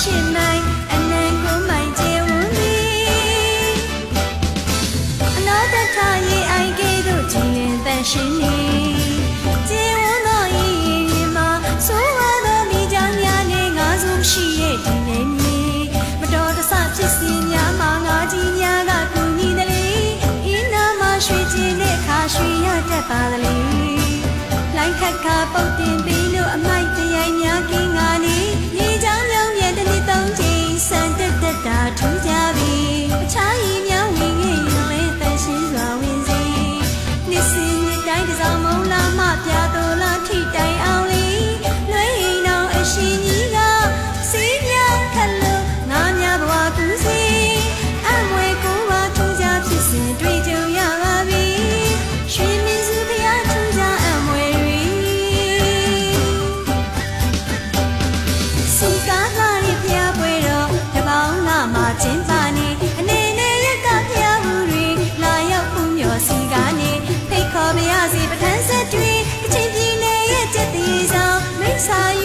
ရှင်နိုင်အနံကိုမိုင်ကျေဝန်းသည်အနာတထရေအိုင်ကေတို့ခြင်းနဲ့တန်ရှင်နေကျေဝန်းတော်ဤမှာဆိုးဝါးသောမိကြောင့်များနေငါစုရှိရဲ့ဒီနေမည်မတော်တဆဖြစ်စီများမှာငါကြီးများကကူညီတယ်လေဤနာမှာရွှေခြင်းနဲ့ခါရွှေရတတ်ပါတယ်လေလိုင်းခက်ခါပုတ်တင်ပြီးလို့အမိုက် 彩云